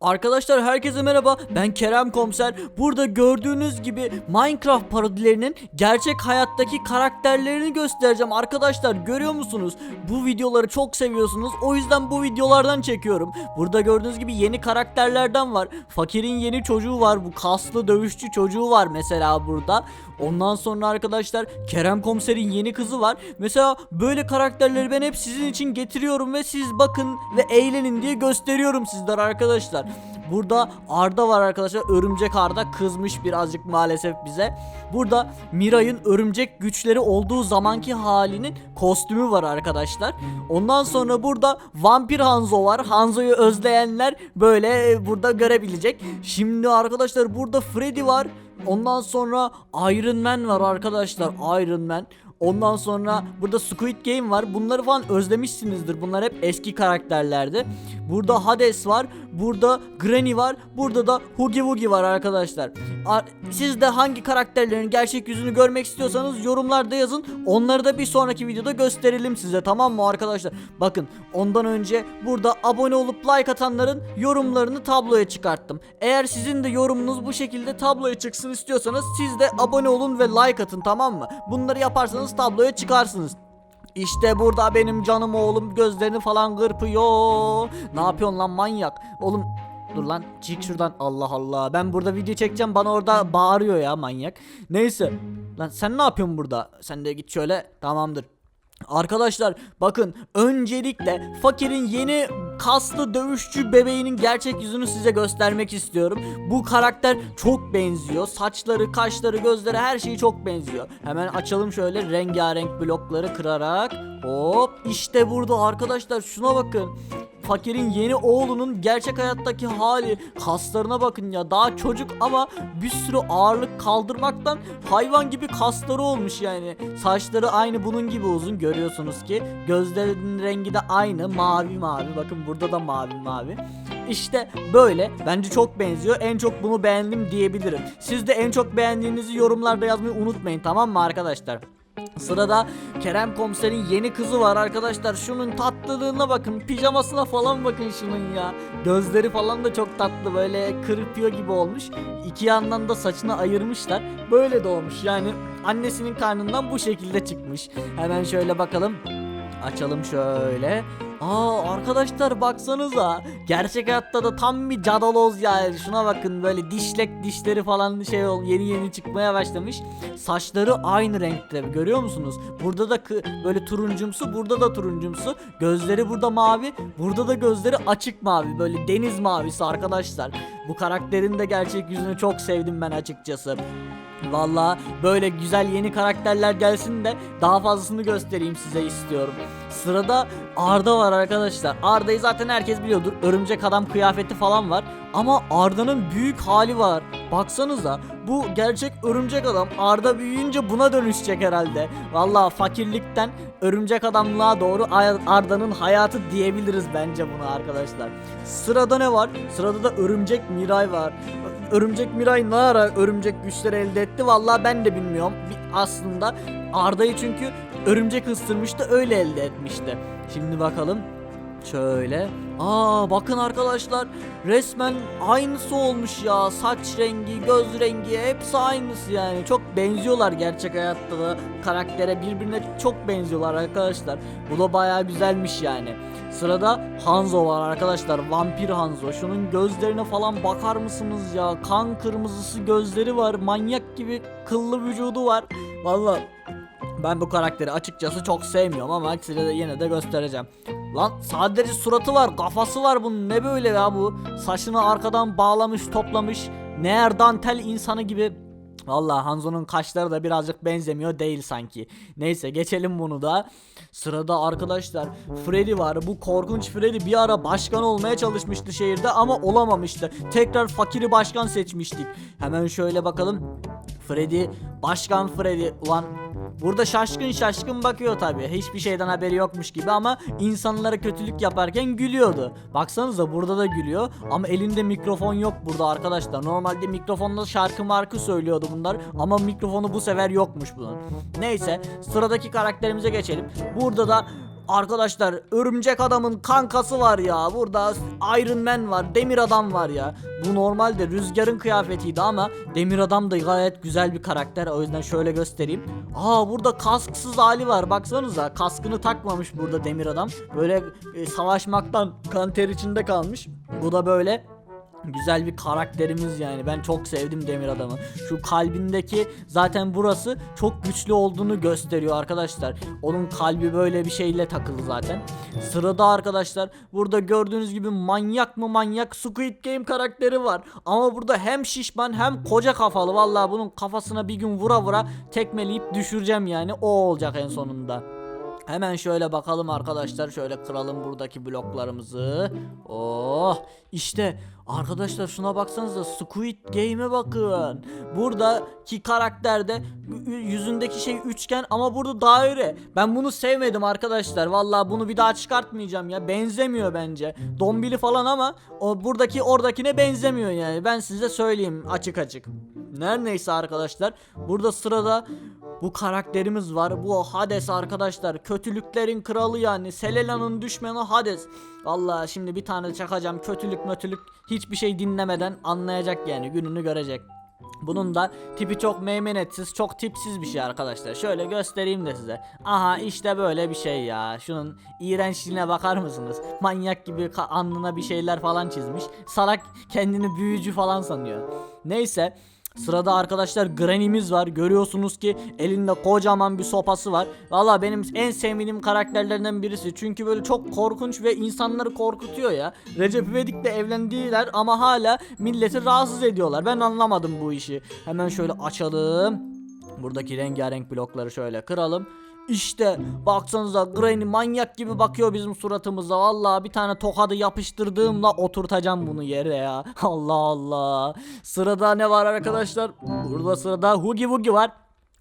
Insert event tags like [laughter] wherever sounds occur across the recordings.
Arkadaşlar herkese merhaba. Ben Kerem Komiser. Burada gördüğünüz gibi Minecraft parodilerinin gerçek hayattaki karakterlerini göstereceğim. Arkadaşlar görüyor musunuz? Bu videoları çok seviyorsunuz. O yüzden bu videolardan çekiyorum. Burada gördüğünüz gibi yeni karakterlerden var. Fakirin yeni çocuğu var. Bu kaslı dövüşçü çocuğu var mesela burada. Ondan sonra arkadaşlar Kerem Komiser'in yeni kızı var. Mesela böyle karakterleri ben hep sizin için getiriyorum ve siz bakın ve eğlenin diye gösteriyorum sizlere arkadaşlar Burada Arda var arkadaşlar. Örümcek Arda kızmış birazcık maalesef bize. Burada Miray'ın örümcek güçleri olduğu zamanki halinin kostümü var arkadaşlar. Ondan sonra burada Vampir Hanzo var. Hanzo'yu özleyenler böyle e, burada görebilecek. Şimdi arkadaşlar burada Freddy var. Ondan sonra Iron Man var arkadaşlar. Iron Man. Ondan sonra burada Squid Game var. Bunları falan özlemişsinizdir. Bunlar hep eski karakterlerdi. Burada Hades var. Burada Granny var. Burada da Huggy Wuggy var arkadaşlar. Ar- Siz de hangi karakterlerin gerçek yüzünü görmek istiyorsanız yorumlarda yazın. Onları da bir sonraki videoda gösterelim size tamam mı arkadaşlar? Bakın ondan önce burada abone olup like atanların yorumlarını tabloya çıkarttım. Eğer sizin de yorumunuz bu şekilde tabloya çıksın istiyorsanız siz de abone olun ve like atın tamam mı? Bunları yaparsanız tabloya çıkarsınız. İşte burada benim canım oğlum gözlerini falan kırpıyor. Ne yapıyorsun lan manyak? Oğlum dur lan çık şuradan Allah Allah. Ben burada video çekeceğim bana orada bağırıyor ya manyak. Neyse. Lan sen ne yapıyorsun burada? Sen de git şöyle tamamdır. Arkadaşlar bakın öncelikle fakirin yeni kaslı dövüşçü bebeğinin gerçek yüzünü size göstermek istiyorum. Bu karakter çok benziyor. Saçları, kaşları, gözleri her şeyi çok benziyor. Hemen açalım şöyle rengarenk blokları kırarak. Hop işte burada arkadaşlar şuna bakın. Fakirin yeni oğlunun gerçek hayattaki hali kaslarına bakın ya daha çocuk ama bir sürü ağırlık kaldırmaktan hayvan gibi kasları olmuş yani. Saçları aynı bunun gibi uzun görüyorsunuz ki. Gözlerinin rengi de aynı mavi mavi. Bakın burada da mavi mavi. İşte böyle bence çok benziyor. En çok bunu beğendim diyebilirim. Siz de en çok beğendiğinizi yorumlarda yazmayı unutmayın tamam mı arkadaşlar Sırada Kerem komiserin yeni kızı var arkadaşlar. Şunun tatlılığına bakın. Pijamasına falan bakın şunun ya. Gözleri falan da çok tatlı. Böyle kırpıyor gibi olmuş. İki yandan da saçını ayırmışlar. Böyle doğmuş. Yani annesinin karnından bu şekilde çıkmış. Hemen şöyle bakalım. Açalım şöyle. Aa arkadaşlar baksanıza. Gerçek hayatta da tam bir cadaloz yani. Şuna bakın böyle dişlek dişleri falan şey ol yeni yeni çıkmaya başlamış. Saçları aynı renkte görüyor musunuz? Burada da böyle turuncumsu, burada da turuncumsu. Gözleri burada mavi, burada da gözleri açık mavi. Böyle deniz mavisi arkadaşlar. Bu karakterin de gerçek yüzünü çok sevdim ben açıkçası. Valla böyle güzel yeni karakterler gelsin de daha fazlasını göstereyim size istiyorum. Sırada Arda var arkadaşlar. Arda'yı zaten herkes biliyordur. Örümcek adam kıyafeti falan var. Ama Arda'nın büyük hali var. Baksanıza bu gerçek örümcek adam. Arda büyüyünce buna dönüşecek herhalde. Valla fakirlikten örümcek adamlığa doğru Ar- Arda'nın hayatı diyebiliriz bence buna arkadaşlar. Sırada ne var? Sırada da örümcek Miray var. Örümcek Miray ne ara örümcek güçleri elde etti? Vallahi ben de bilmiyorum. Aslında Arda'yı çünkü örümcek ısırmıştı öyle elde etmişti. Şimdi bakalım. Şöyle. Aa bakın arkadaşlar resmen aynısı olmuş ya. Saç rengi, göz rengi hepsi aynısı yani. Çok benziyorlar gerçek hayatta da karaktere birbirine çok benziyorlar arkadaşlar. Bu da baya güzelmiş yani. Sırada Hanzo var arkadaşlar. Vampir Hanzo. Şunun gözlerine falan bakar mısınız ya? Kan kırmızısı gözleri var. Manyak gibi kıllı vücudu var. Vallahi ben bu karakteri açıkçası çok sevmiyorum ama size de yine de göstereceğim. Lan sadece suratı var, kafası var bunun. Ne böyle ya bu? Saçını arkadan bağlamış, toplamış. Neer dantel insanı gibi. Vallahi Hanzo'nun kaşları da birazcık benzemiyor değil sanki. Neyse geçelim bunu da. Sırada arkadaşlar Freddy var. Bu korkunç Freddy bir ara başkan olmaya çalışmıştı şehirde ama olamamıştı. Tekrar fakiri başkan seçmiştik. Hemen şöyle bakalım. Freddy, başkan Freddy. Ulan Burada şaşkın şaşkın bakıyor tabi. Hiçbir şeyden haberi yokmuş gibi ama insanlara kötülük yaparken gülüyordu. Baksanıza burada da gülüyor ama elinde mikrofon yok burada arkadaşlar. Normalde mikrofonla şarkı markı söylüyordu bunlar ama mikrofonu bu sefer yokmuş bunun. Neyse sıradaki karakterimize geçelim. Burada da Arkadaşlar örümcek adamın kankası var ya. Burada Iron Man var. Demir adam var ya. Bu normalde rüzgarın kıyafetiydi ama demir adam da gayet güzel bir karakter. O yüzden şöyle göstereyim. Aa burada kasksız hali var. Baksanıza kaskını takmamış burada demir adam. Böyle e, savaşmaktan kan ter içinde kalmış. Bu da böyle Güzel bir karakterimiz yani. Ben çok sevdim Demir Adam'ı. Şu kalbindeki zaten burası çok güçlü olduğunu gösteriyor arkadaşlar. Onun kalbi böyle bir şeyle takılı zaten. Sırada arkadaşlar burada gördüğünüz gibi manyak mı manyak Squid Game karakteri var. Ama burada hem şişman hem koca kafalı. Vallahi bunun kafasına bir gün vura vura tekmeleyip düşüreceğim yani. O olacak en sonunda. Hemen şöyle bakalım arkadaşlar. Şöyle kıralım buradaki bloklarımızı. Oh işte arkadaşlar şuna baksanıza Squid Game'e bakın. Buradaki karakterde yüzündeki şey üçgen ama burada daire. Ben bunu sevmedim arkadaşlar. Vallahi bunu bir daha çıkartmayacağım ya. Benzemiyor bence. Dombili falan ama o buradaki oradakine benzemiyor yani. Ben size söyleyeyim açık açık. Her neyse arkadaşlar. Burada sırada bu karakterimiz var. Bu Hades arkadaşlar. Kötülüklerin kralı yani. Selena'nın düşmanı Hades. Vallahi şimdi bir tane çakacağım. Kötülük mötülük hiçbir şey dinlemeden anlayacak yani. Gününü görecek. Bunun da tipi çok meymenetsiz, çok tipsiz bir şey arkadaşlar. Şöyle göstereyim de size. Aha işte böyle bir şey ya. Şunun iğrençliğine bakar mısınız? Manyak gibi alnına bir şeyler falan çizmiş. Salak kendini büyücü falan sanıyor. Neyse. Sırada arkadaşlar Granny'miz var. Görüyorsunuz ki elinde kocaman bir sopası var. Valla benim en sevmediğim karakterlerden birisi. Çünkü böyle çok korkunç ve insanları korkutuyor ya. Recep İvedik'le evlendiler ama hala milleti rahatsız ediyorlar. Ben anlamadım bu işi. Hemen şöyle açalım. Buradaki rengarenk blokları şöyle kıralım. İşte baksanıza Granny manyak gibi bakıyor bizim suratımıza. Vallahi bir tane tokadı yapıştırdığımla oturtacağım bunu yere ya. [laughs] Allah Allah. Sırada ne var arkadaşlar? Burada sırada Hugi Wugi var.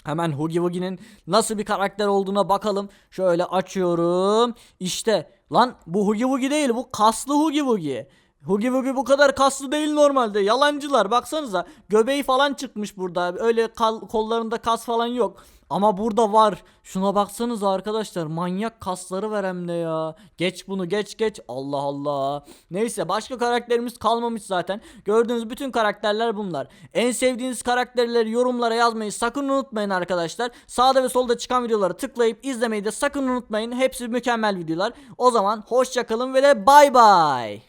Hemen Hugi Wugi'nin nasıl bir karakter olduğuna bakalım. Şöyle açıyorum. İşte lan bu Hugi Wugi değil bu kaslı Hugi Wugi. Hugi Wugi bu kadar kaslı değil normalde. Yalancılar baksanıza. Göbeği falan çıkmış burada. Öyle kal- kollarında kas falan yok. Ama burada var. Şuna baksanıza arkadaşlar. Manyak kasları var hem de ya. Geç bunu geç geç. Allah Allah. Neyse başka karakterimiz kalmamış zaten. Gördüğünüz bütün karakterler bunlar. En sevdiğiniz karakterleri yorumlara yazmayı sakın unutmayın arkadaşlar. Sağda ve solda çıkan videoları tıklayıp izlemeyi de sakın unutmayın. Hepsi mükemmel videolar. O zaman hoşçakalın ve de bay bay.